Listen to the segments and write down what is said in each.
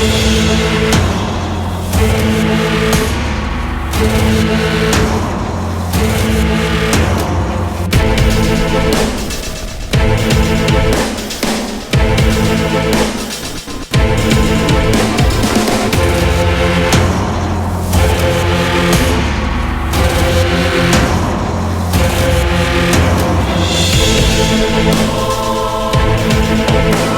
We'll be right.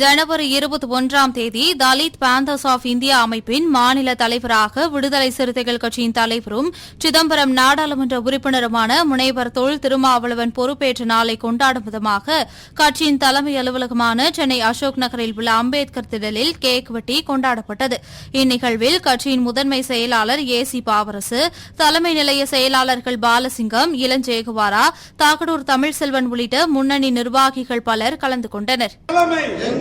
ஜனவரி இருபத்தி ஒன்றாம் தேதி தலித் பேந்தர்ஸ் ஆஃப் இந்தியா அமைப்பின் மாநில தலைவராக விடுதலை சிறுத்தைகள் கட்சியின் தலைவரும் சிதம்பரம் நாடாளுமன்ற உறுப்பினருமான முனைவர் தொல் திருமாவளவன் பொறுப்பேற்ற நாளை கொண்டாடும் விதமாக கட்சியின் தலைமை அலுவலகமான சென்னை அசோக் நகரில் உள்ள அம்பேத்கர் திடலில் கேக் வெட்டி கொண்டாடப்பட்டது. இந்நிகழ்வில் கட்சியின் முதன்மை செயலாளர் ஏ சி பாவரசு தலைமை நிலைய செயலாளர்கள் பாலசிங்கம் இளஞ்சேகுவாரா தாகடூர் தமிழ்செல்வன் உள்ளிட்ட முன்னணி நிர்வாகிகள் பலர் கலந்து கொண்டனர்.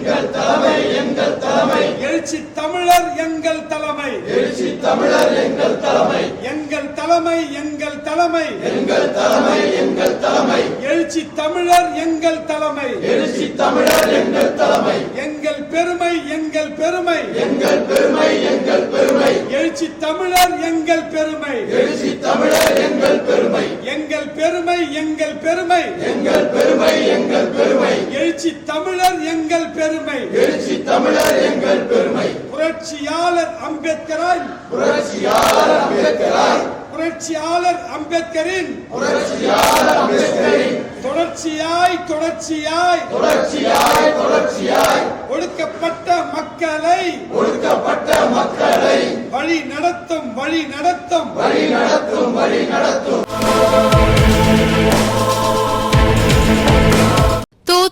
எங்கள் தலைமை எங்கள் தலைமை. எழுச்சி தமிழர் எங்கள் தலைமை. எழுச்சி தமிழர் எங்கள் தலைமை. எங்கள் தலைமை எங்கள் தலைமை. எங்கள் தலைமை எங்கள் தலைமை. எழுச்சி தமிழர் எங்கள் தலைமை. எழுச்சி தமிழர் எங்கள் தலைமை. எங்கள் பெருமை எங்கள் பெருமை. எங்கள் பெருமை எங்கள் பெருமை. எழுச்சி தமிழர் எங்கள் பெருமை. எழுச்சி தமிழர் எங்கள் பெருமை. எங்கள் பெருமை எங்கள் பெருமை. எங்கள் பெருமை எங்கள் பெருமை எழுச்சி தமிழர் எங்கள் பெருமை எழுச்சி தமிழர் எங்கள் பெருமை. புரட்சியாளர் அம்பேத்கராய். புரட்சியாளர் அம்பேத்கராய். புரட்சியாளர் அம்பேத்கரின். புரட்சியாளர் அம்பேத்கரின். தொடர்ச்சியாய் தொடர்ச்சியாய். தொடர்ச்சியாய் தொடர்ச்சியாய். ஒடுக்கப்பட்ட மக்களை ஒடுக்கப்பட்ட மக்களை வழி நடத்தும் வழி நடத்தும். வழி நடத்தும் வழி நடத்தும்.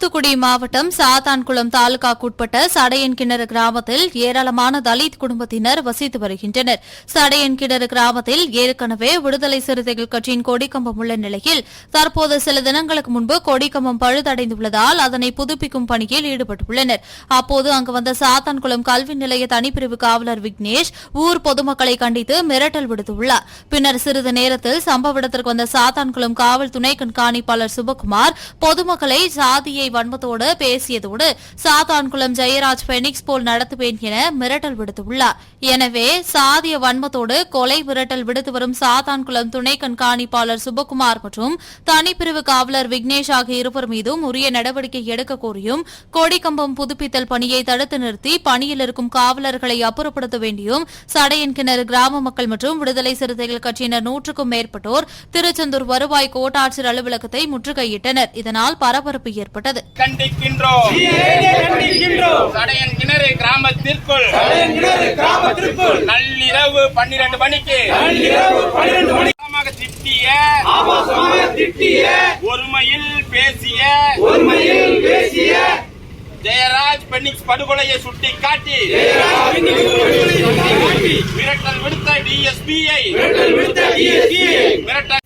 தூத்துக்குடி மாவட்டம் சாத்தான்குளம் தாலுகாக்குட்பட்ட சடையன் கிணறு கிராமத்தில் ஏராளமான தலித் குடும்பத்தினர் வசித்து வருகின்றனர். சடையன் கிணறு கிராமத்தில் ஏற்கனவே விடுதலை சிறுத்தைகள் கட்சியின் கொடிக்கம்பம் உள்ள நிலையில் தற்போது சில தினங்களுக்கு முன்பு கொடிக்கம்பம் பழுதடைந்துள்ளதால் அதனை புதுப்பிக்கும் பணியில் ஈடுபட்டுள்ளனர். அப்போது அங்கு வந்த சாத்தான்குளம் கல்வி நிலைய தனிப்பிரிவு காவலர் விக்னேஷ் ஊர் பொதுமக்களை கண்டித்து மிரட்டல் விடுத்துள்ளார். பின்னர் சிறிது நேரத்தில் சம்பவ இடத்திற்கு வந்த சாத்தான்குளம் காவல் துணை கண்காணிப்பாளர் சுபகுமார் பொதுமக்களை சாதியை வன்மத்தோடு பேசியதோடு சாத்தான்குளம் ஜெயராஜ் பெனிக்ஸ் போல் நடத்துவேன் என மிரட்டல் விடுத்துள்ளார். எனவே சாதிய வன்மத்தோடு கொலை மிரட்டல் விடுத்து வரும் சாத்தான்குளம் துணை கண்காணிப்பாளர் சுபகுமார் மற்றும் தனிப்பிரிவு காவலர் விக்னேஷ் ஆகிய இருவர் மீதும் உரிய நடவடிக்கை எடுக்க கோரியும் கொடிக்கம்பம் புதுப்பித்தல் பணியை தடுத்து நிறுத்தி பணியில் இருக்கும் காவலர்களை அப்புறப்படுத்த வேண்டியும் சடையன் கிணறு கிராம மக்கள் மற்றும் விடுதலை சிறுத்தைகள் கட்சியினர் நூற்றுக்கும் மேற்பட்டோர் திருச்செந்தூர் வருவாய் கோட்டாட்சியர் அலுவலகத்தை முற்றுகையிட்டனர். இதனால் பரபரப்பு ஏற்பட்டது. கண்டிக்கின்றோம். சடையன் கிணறு கிராமத்திற்குள். கிராமத்திற்குள் நள்ளிரவு பன்னிரண்டு மணிக்கு. பன்னிரண்டு ஆபாசமாக திட்டிய திட்டிய ஒருமையில் பேசிய ஒருமையில் பேசிய ஜெயராஜ் பெண்ணிக்ஸ் படுகொலையை சுட்டி காட்டி மிரட்டல் விடுத்த டிஎஸ்பியை விடுத்த DSP-யை, மிரட்டல்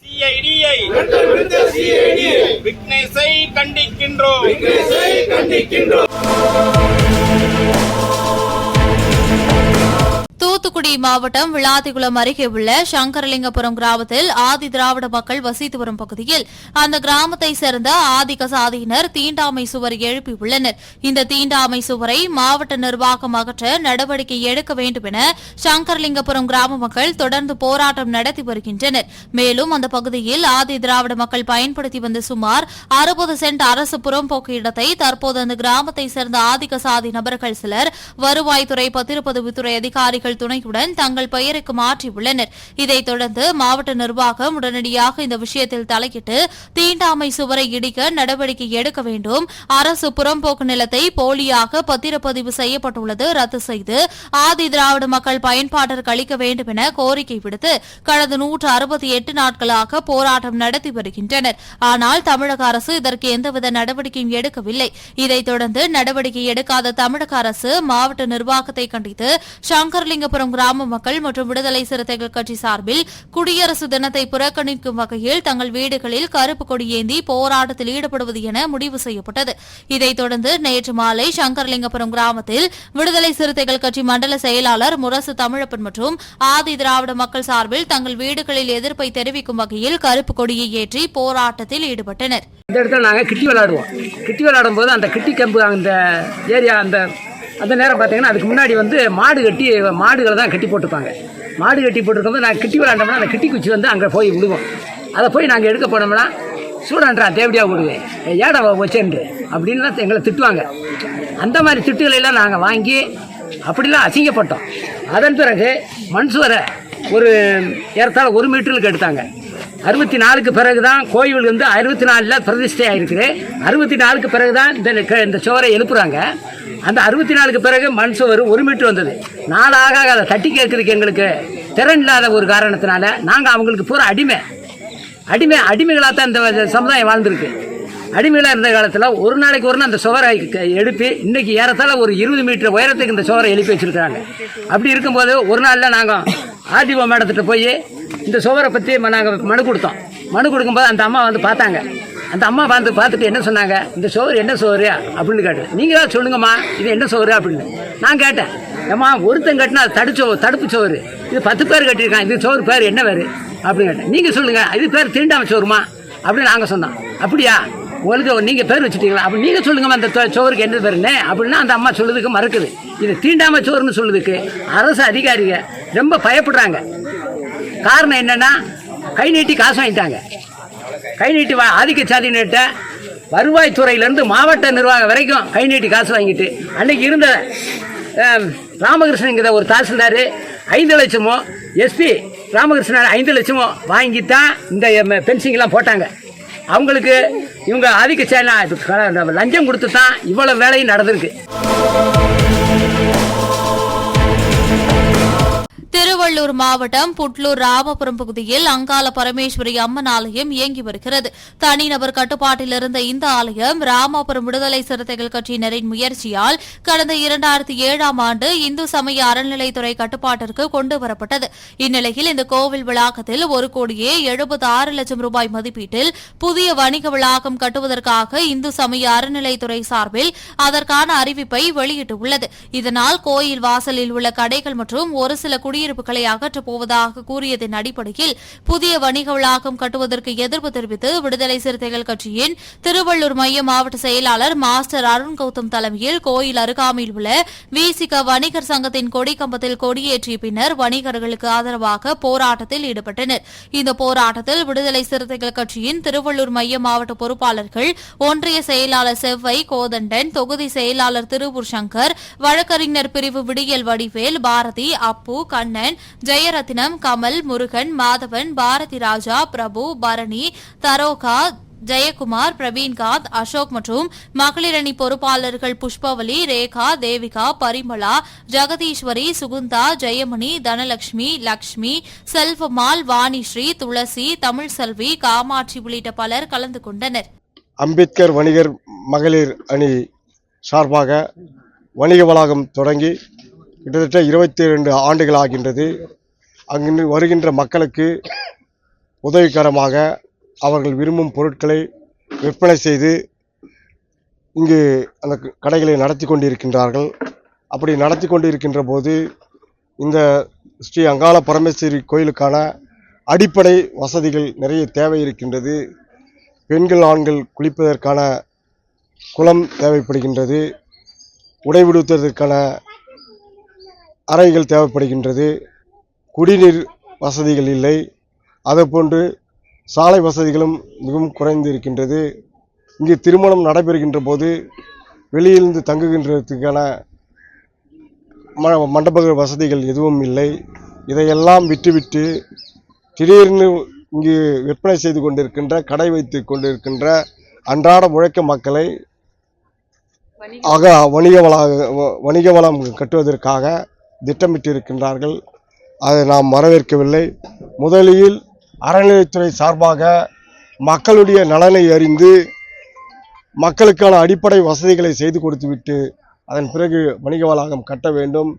சிஐடியை விக்னேஷை கண்டிக்கின்றோம். விக்னேஷை கண்டிக்கின்றோம். மாவட்டம் விளாதிகுளம் அருகே உள்ள சங்கரலிங்கபுரம் கிராமத்தில் ஆதி திராவிட மக்கள் வசித்து வரும் பகுதியில் அந்த கிராமத்தை சேர்ந்த ஆதிக்க சாதியினர் தீண்டாமை சுவர் எழுப்பியுள்ளனர் இந்த தீண்டாமை சுவரை மாவட்ட நிர்வாகம் அகற்ற நடவடிக்கை எடுக்க வேண்டும் என சங்கரலிங்கபுரம் கிராம மக்கள் தொடர்ந்து போராட்டம் நடத்தி வருகின்றனர். மேலும் அந்த பகுதியில் ஆதி திராவிட மக்கள் பயன்படுத்தி வந்த சுமார் அறுபது சென்ட் அரசு புறம்போக்கு இடத்தை தற்போது அந்த கிராமத்தை சேர்ந்த ஆதிக்க சாதி நபர்கள் சிலர் வருவாய்த்துறை பத்திரப்பதிவுத்துறை அதிகாரிகள் துணையுடன் பெயருடன் தங்கள் பெயருக்கு மாற்றியுள்ளனர் இதைத் தொடர்ந்து மாவட்ட நிர்வாகம் உடனடியாக இந்த விஷயத்தில் தலையிட்டு தீண்டாமை சுவரை இடிக்க நடவடிக்கை எடுக்க வேண்டும். அரசு புறம்போக்கு நிலத்தை போலியாக பத்திரப்பதிவு செய்யப்பட்டுள்ளது. ரத்து செய்து ஆதி திராவிட மக்கள் பயன்பாட்டிற்கு அளிக்க வேண்டும் என கோரிக்கை விடுத்து கடந்த நூற்று அறுபத்தி எட்டு நாட்களாக போராட்டம் நடத்தி வருகின்றனர். ஆனால் தமிழக அரசு இதற்கு எந்தவித நடவடிக்கையும் எடுக்கவில்லை. இதைத் தொடர்ந்து நடவடிக்கை எடுக்காத தமிழக அரசு மாவட்ட நிர்வாகத்தை கண்டித்து சங்கர்லிங்கபுரம் கிராம கிராம மக்கள் மற்றும் விடுதலை சிறுத்தைகள் கட்சி சார்பில் குடியரசு தினத்தை புறக்கணிக்கும் வகையில் தங்கள் வீடுகளில் கருப்பு கொடி ஏந்தி போராட்டத்தில் ஈடுபடுவது என முடிவு செய்யப்பட்டது. இதைத் தொடர்ந்து நேற்று மாலை சங்கரலிங்கபுரம் கிராமத்தில் விடுதலை சிறுத்தைகள் கட்சி மண்டல செயலாளர் முரசு தமிழப்பன் மற்றும் ஆதி திராவிட மக்கள் சார்பில் தங்கள் வீடுகளில் எதிர்ப்பை தெரிவிக்கும் வகையில் கருப்பு கொடியை ஏற்றி போராட்டத்தில் ஈடுபட்டனர். இந்த இடத்துல நாங்கள் கிட்டி விளாடுவோம் கிட்டி விளாடும் போது அந்த கிட்டி கம்பு அந்த ஏரியா அந்த அந்த நேரம் பார்த்தீங்கன்னா அதுக்கு முன்னாடி வந்து மாடு கட்டி மாடுகளை தான் கட்டி போட்டுப்பாங்க மாடு கட்டி போட்டிருக்கும்போது நாங்கள் கிட்டி விளாண்டோம்னா அந்த கிட்டி குச்சி வந்து அங்கே போய் விடுவோம் அதை போய் நாங்கள் எடுக்க போனோம்னா சூடன்றா தேவடியா விடுவேன் ஏடா வச்சேன்று அப்படின்லாம் எங்களை திட்டுவாங்க. அந்த மாதிரி திட்டுகளை எல்லாம் நாங்கள் வாங்கி அப்படிலாம் அசிங்கப்பட்டோம். அதன் பிறகு மண் சுவரை ஒரு ஏறத்தாழ ஒரு மீட்டருக்கு எடுத்தாங்க. அறுபத்தி நாலுக்கு பிறகு தான் கோயில் வந்து அறுபத்தி நாலில் பிரதிஷ்டை ஆயிருக்குது அறுபத்தி நாலுக்கு பிறகு தான் இந்த க- இந்த சுவரை எழுப்புறாங்க. அந்த அறுபத்தி நாலுக்கு பிறகு மண் சுவர் ஒரு மீட்டர் வந்தது. நாளாக அதை தட்டி கேட்கறதுக்கு எங்களுக்கு திறன் இல்லாத ஒரு காரணத்தினால நாங்கள் அவங்களுக்கு பூரா அடிமை. அடிமை அடிமைகளாக தான் இந்த சமுதாயம் வாழ்ந்திருக்கு. அடிமைகளாக இருந்த காலத்தில் ஒரு நாளைக்கு ஒரு நாள் அந்த சுவரை க- எழுப்பி இன்றைக்கி ஏறத்தால் ஒரு இருபது மீட்டர் உயரத்துக்கு இந்த சுவரை எழுப்பி வச்சிருக்காங்க அப்படி இருக்கும்போது ஒரு நாளில் நாங்கள் ஆர்டிஓ மேடத்திட்ட போய் இந்த சுவரை பற்றி நாங்கள் மனு கொடுத்தோம். மனு கொடுக்கும்போது அந்த அம்மா வந்து பார்த்தாங்க. அந்த அம்மா வந்து பார்த்துட்டு என்ன சொன்னாங்க? இந்த சோறு என்ன சோறு அப்படின்னு கேட்டேன். தான் சொல்லுங்கம்மா இது என்ன சோறு அப்படின்னு. நான் கேட்டேன். ஏம்மா ஒருத்தன் கட்டினா அது தடுச்சோ தடுப்பு சோறு. இது பத்து பேர் கட்டியிருக்கான் இது சோறு பேர் என்ன பேர் அப்படின்னு கேட்டேன். நீங்கள் சொல்லுங்கள் இது பேர் தீண்டாம சோறுமா? அப்படின்னு நாங்கள் சொன்னோம். அப்படியா? உங்களுக்கு நீங்கள் பேர் வச்சுட்டீங்களா? அப்படி நீங்கள் சொல்லுங்கம்மா அந்த சோறுக்கு என்ன பேருன்னு. அப்படின்னா அந்த அம்மா சொல்லுறதுக்கு மறக்குது. இது தீண்டாம சோறுன்னு சொல்லுறதுக்கு அரசு அதிகாரிகள் ரொம்ப பயப்படுறாங்க. காரணம் என்னென்னா கை நீட்டி காசு வாங்கிட்டாங்க. கை நீட்டி வா ஆதிக்க சாதியினர்கிட்ட வருவாய்த்துறையிலேருந்து மாவட்ட நிர்வாகம் வரைக்கும் கை நீட்டி காசு வாங்கிட்டு அன்னைக்கு இருந்த ராமகிருஷ்ணங்கிற ஒரு தாசில்தார் ஐந்து லட்சமோ எஸ்பி ராமகிருஷ்ணன் ஐந்து லட்சமோ வாங்கி தான் இந்த பென்சிங்லாம் போட்டாங்க. அவங்களுக்கு இவங்க ஆதிக்க சாதி லஞ்சம் கொடுத்து தான் இவ்வளோ வேலையும் நடந்திருக்கு. திருவள்ளூர் மாவட்டம் புட்லூர் ராமபுரம் பகுதியில் அங்கால பரமேஸ்வரி அம்மன் ஆலயம் இயங்கி வருகிறது. தனிநபர் கட்டுப்பாட்டில் இருந்த இந்த ஆலயம் ராமபுரம் விடுதலை சிறுத்தைகள் கட்சியினரின் முயற்சியால் கடந்த இரண்டாயிரத்தி ஏழாம் ஆண்டு இந்து சமய அறநிலைத்துறை கட்டுப்பாட்டிற்கு கொண்டுவரப்பட்டது இந்நிலையில் இந்த கோவில் வளாகத்தில் ஒரு கோடியே எழுபத்தி ஆறு லட்சம் ரூபாய் மதிப்பீட்டில் புதிய வணிக வளாகம் கட்டுவதற்காக இந்து சமய அறநிலைத்துறை சார்பில் அதற்கான அறிவிப்பை வெளியிட்டுள்ளது. இதனால் கோயில் வாசலில் உள்ள கடைகள் மற்றும் ஒரு சில குடியிருப்புகளை அகற்றப் போவதாக கூறியதன் அடிப்படையில் புதிய வணிக வளாகம் கட்டுவதற்கு எதிர்ப்பு தெரிவித்து விடுதலை சிறுத்தைகள் கட்சியின் திருவள்ளூர் மைய மாவட்ட செயலாளர் மாஸ்டர் அருண் கௌதம் தலைமையில் கோயில் அருகாமையில் உள்ள விசிக வணிகர் சங்கத்தின் கொடிக்கம்பத்தில் கொடியேற்றிய பின்னர் வணிகர்களுக்கு ஆதரவாக போராட்டத்தில் ஈடுபட்டனர். இந்த போராட்டத்தில் விடுதலை சிறுத்தைகள் கட்சியின் திருவள்ளூர் மைய மாவட்ட பொறுப்பாளர்கள் ஒன்றிய செயலாளர் செவ்வை கோதண்டன் தொகுதி செயலாளர் திருவூர் சங்கர் வழக்கறிஞர் பிரிவு விடியல் வடிவேல் பாரதி அப்பு கண்ணன் ஜெயரத்னம் கமல் முருகன் மாதவன் பாரதி ராஜா பிரபு பரணி தரோகா ஜெயக்குமார் பிரவீன்காந்த் அசோக் மற்றும் மகளிரணி பொறுப்பாளர்கள் புஷ்பவலி ரேகா தேவிகா பரிமளா ஜெகதீஸ்வரி சுகுந்தா ஜெயமணி தனலட்சுமி லக்ஷ்மி செல்வமால் வாணிஸ்ரீ துளசி தமிழ்செல்வி காமாட்சி உள்ளிட்ட பலர் கலந்து கொண்டனர். அம்பேத்கர் வணிகர் மகளிர் அணி சார்பாக வணிக வளாகம் தொடங்கி கிட்டத்தட்ட இருபத்தி ரெண்டு ஆண்டுகள் ஆகின்றது அங்கு வருகின்ற மக்களுக்கு உதவிகரமாக அவர்கள் விரும்பும் பொருட்களை விற்பனை செய்து இங்கு அந்த கடைகளை நடத்தி கொண்டிருக்கின்றார்கள். அப்படி நடத்தி கொண்டிருக்கின்ற போது இந்த ஸ்ரீ அங்காள பரமேஸ்வரி கோயிலுக்கான அடிப்படை வசதிகள் நிறைய தேவை இருக்கின்றது. பெண்கள் ஆண்கள் குளிப்பதற்கான குளம் தேவைப்படுகின்றது. உடைவிடுத்ததற்கான அறைகள் தேவைப்படுகின்றது குடிநீர் வசதிகள் இல்லை. அதுபோன்று சாலை வசதிகளும் மிகவும் குறைந்து இருக்கின்றது. இங்கு திருமணம் நடைபெறுகின்ற போது வெளியிலிருந்து தங்குகின்றதுக்கான ம மண்டப வசதிகள் எதுவும் இல்லை. இதையெல்லாம் விட்டுவிட்டு திடீர்னு இங்கு விற்பனை செய்து கொண்டிருக்கின்ற கடை வைத்து கொண்டிருக்கின்ற அன்றாட உழைக்க மக்களை ஆக வணிக வள வணிக வளம் கட்டுவதற்காக திட்டமிட்டிருக்கின்றார்கள். அதை நாம் வரவேற்கவில்லை. முதலில் அறநிலைத்துறை சார்பாக மக்களுடைய நலனை அறிந்து மக்களுக்கான அடிப்படை வசதிகளை செய்து கொடுத்துவிட்டு அதன் பிறகு வணிக வளாகம் கட்ட வேண்டும்.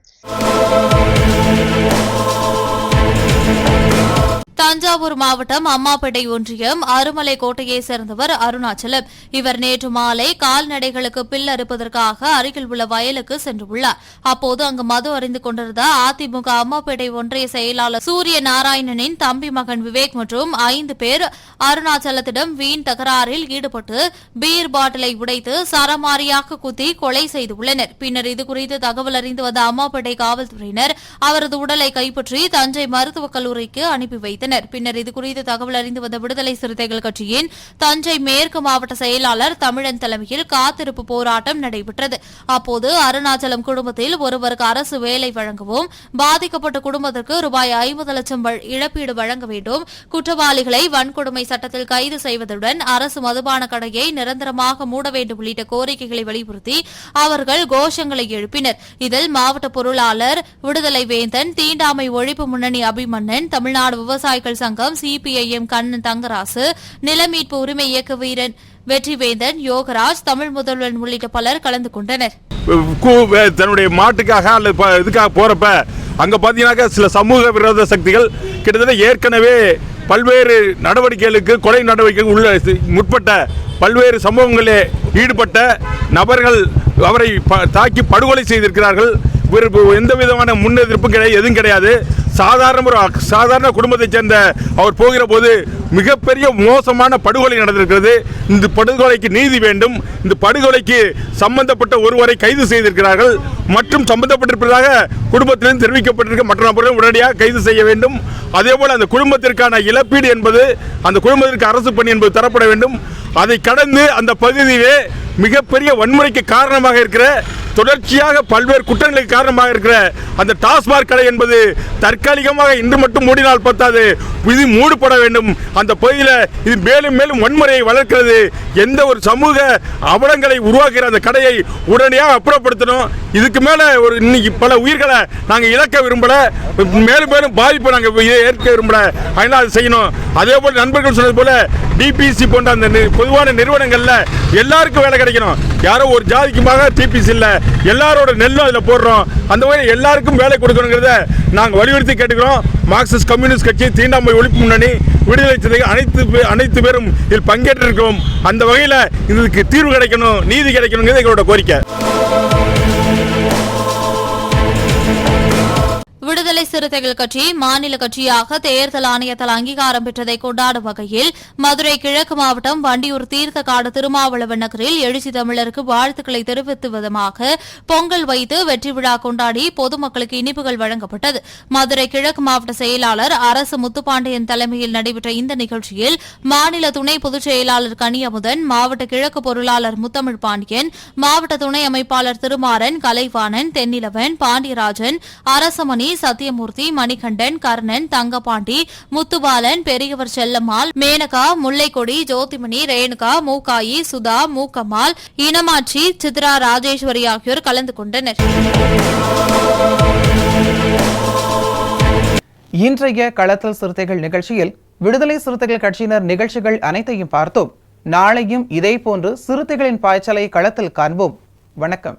தஞ்சாவூர் மாவட்டம் அம்மாப்பேட்டை ஒன்றியம் அருமலை கோட்டையை சேர்ந்தவர் அருணாச்சலம். இவர் நேற்று மாலை கால்நடைகளுக்கு பில் அறுப்பதற்காக அருகில் உள்ள வயலுக்கு சென்றுள்ளார். அப்போது அங்கு மது அறிந்து கொண்டிருந்த அதிமுக அம்மாப்பேட்டை ஒன்றிய செயலாளர் சூரிய நாராயணனின் தம்பி மகன் விவேக் மற்றும் ஐந்து பேர் அருணாச்சலத்திடம் வீண் தகராறில் ஈடுபட்டு பீர் பாட்டிலை உடைத்து சரமாரியாக குத்தி கொலை செய்துள்ளனர். பின்னர் இதுகுறித்து தகவல் அறிந்து வந்த அம்மாப்பேட்டை காவல்துறையினர் அவரது உடலை கைப்பற்றி தஞ்சை மருத்துவக் கல்லூரிக்கு அனுப்பி வைத்தனர். பின்னர் இதுகுறித்து தகவல் அறிந்து வந்த விடுதலை சிறுத்தைகள் கட்சியின் தஞ்சை மேற்கு மாவட்ட செயலாளர் தமிழன் தலைமையில் காத்திருப்பு போராட்டம் நடைபெற்றது. அப்போது அருணாச்சலம் குடும்பத்தில் ஒருவருக்கு அரசு வேலை வழங்கவும் பாதிக்கப்பட்ட குடும்பத்திற்கு ரூபாய் ஐம்பது லட்சம் இழப்பீடு வழங்க வேண்டும். குற்றவாளிகளை வன்கொடுமை சட்டத்தில் கைது செய்வதுடன் அரசு மதுபான கடையை நிரந்தரமாக மூட வேண்டும் உள்ளிட்ட கோரிக்கைகளை வலியுறுத்தி அவர்கள் கோஷங்களை எழுப்பினர். இதில் மாவட்ட பொருளாளர் விடுதலை வேந்தன் தீண்டாமை ஒழிப்பு முன்னணி அபிமன்னன் தமிழ்நாடு விவசாய விவசாயிகள் சங்கம் சிபிஐஎம் கண்ணன் தங்கராசு நிலமீட்பு உரிமை இயக்க வீரன் வெற்றிவேந்தன் யோகராஜ் தமிழ் முதல்வன் உள்ளிட்ட பலர் கலந்து கொண்டனர். தன்னுடைய மாட்டுக்காக அல்லது இதுக்காக போறப்ப அங்க பாத்தீங்கன்னாக்கா சில சமூக விரோத சக்திகள் கிட்டத்தட்ட ஏற்கனவே பல்வேறு நடவடிக்கைகளுக்கு கொலை நடவடிக்கைகள் உள்ள முற்பட்ட பல்வேறு சம்பவங்களில் ஈடுபட்ட நபர்கள் அவரை தாக்கி படுகொலை செய்திருக்கிறார்கள். இவருக்கு எந்த விதமான முன்னெதிர்ப்பும் கிடையாது எதுவும் கிடையாது. சாதாரண ஒரு அக்- சாதாரண குடும்பத்தைச் சேர்ந்த அவர் போகிற போது மிகப்பெரிய மோசமான படுகொலை நடந்திருக்கிறது. இந்த படுகொலைக்கு நீதி வேண்டும். இந்த படுகொலைக்கு சம்பந்தப்பட்ட ஒருவரை கைது செய்திருக்கிறார்கள். மற்றும் சம்பந்தப்பட்டிருப்பதாக குடும்பத்திலிருந்து தெரிவிக்கப்பட்டிருக்க மற்ற நபர்களும் உடனடியாக கைது செய்ய வேண்டும். அதேபோல் அந்த குடும்பத்திற்கான இழப்பீடு என்பது அந்த குடும்பத்திற்கு அரசு பணி என்பது தரப்பட வேண்டும். அதை கடந்து அந்த பகுதியிலே மிகப்பெரிய வன்முறைக்கு காரணமாக இருக்கிற தொடர்ச்சியாக பல்வேறு குற்றங்களுக்கு காரணமாக இருக்கிற அந்த டாஸ்மாக் கடை என்பது தற்காலிகமாக இன்று மட்டும் மூடினால் பத்தாது. இது மூடப்பட வேண்டும். அந்த பகுதியில் இது மேலும் மேலும் வன்முறையை வளர்க்கிறது. எந்த ஒரு சமூக அவலங்களை உருவாக்குகிற அந்த கடையை உடனடியாக அப்புறப்படுத்தணும். இதுக்கு மேலே ஒரு இன்னைக்கு பல உயிர்களை நாங்கள் இழக்க விரும்பல. மேலும் மேலும் பாதிப்பை நாங்கள் ஏற்க விரும்பலை. அதனால் அது செய்யணும். அதே போல் நண்பர்கள் சொன்னது போல டிபிசி போன்ற அந்த பொதுவான நிறுவனங்களில் எல்லாருக்கும் வேலை கிடைக்கணும். யாரோ ஒரு ஜாதிக்குமாக டிபிசி இல்லை. எல்லாரோட நெல்லும் அதில் போடுறோம். அந்த வகையில் எல்லாருக்கும் வேலை கொடுக்கணுங்கிறத நாங்கள் வலியுறுத்தி கேட்டுக்கிறோம். மார்க்சிஸ்ட் கம்யூனிஸ்ட் கட்சி தீண்டாமை ஒழிப்பு முன்னணி விடுதலை சிறுத்தைகள் அனைத்து அனைத்து பேரும் இதில் பங்கேற்றிருக்கிறோம். அந்த வகையில் இதுக்கு தீர்வு கிடைக்கணும் நீதி கிடைக்கணுங்கிறது எங்களோட கோரிக்கை. விடுதலை சிறுத்தைகள் கட்சி மாநில கட்சியாக தேர்தல் ஆணையத்தால் அங்கீகாரம் பெற்றதை கொண்டாடும் வகையில் மதுரை கிழக்கு மாவட்டம் வண்டியூர் தீர்த்தக்காடு திருமாவளவன் நகரில் எழுச்சி தமிழருக்கு வாழ்த்துக்களை தெரிவித்து விதமாக பொங்கல் வைத்து வெற்றி விழா கொண்டாடி பொதுமக்களுக்கு இனிப்புகள் வழங்கப்பட்டது. மதுரை கிழக்கு மாவட்ட செயலாளர் அரசு முத்துப்பாண்டியன் தலைமையில் நடைபெற்ற இந்த நிகழ்ச்சியில் மாநில துணை பொதுச் செயலாளர் கனியமுதன் மாவட்ட கிழக்கு பொருளாளர் முத்தமிழ் பாண்டியன் மாவட்ட துணை அமைப்பாளர் திருமாறன் கலைவாணன் தென்னிலவன் பாண்டியராஜன் அரசமணி சத்தியமூர்த்தி மணிகண்டன் கர்ணன் தங்கபாண்டி முத்துபாலன் பெரியவர் செல்லம்மாள் மேனகா முல்லைக்கொடி ஜோதிமணி ரேணுகா மூக்காயி சுதா மூக்கம்மாள் இனமாட்சி சித்ரா ராஜேஸ்வரி ஆகியோர் கலந்து கொண்டனர். இன்றைய களத்தல் சிறுத்தைகள் நிகழ்ச்சியில் விடுதலை சிறுத்தைகள் கட்சியினர் நிகழ்ச்சிகள் அனைத்தையும் பார்த்தோம். நாளையும் இதேபோன்று சிறுத்தைகளின் பாய்ச்சலை களத்தில் காண்போம். வணக்கம்.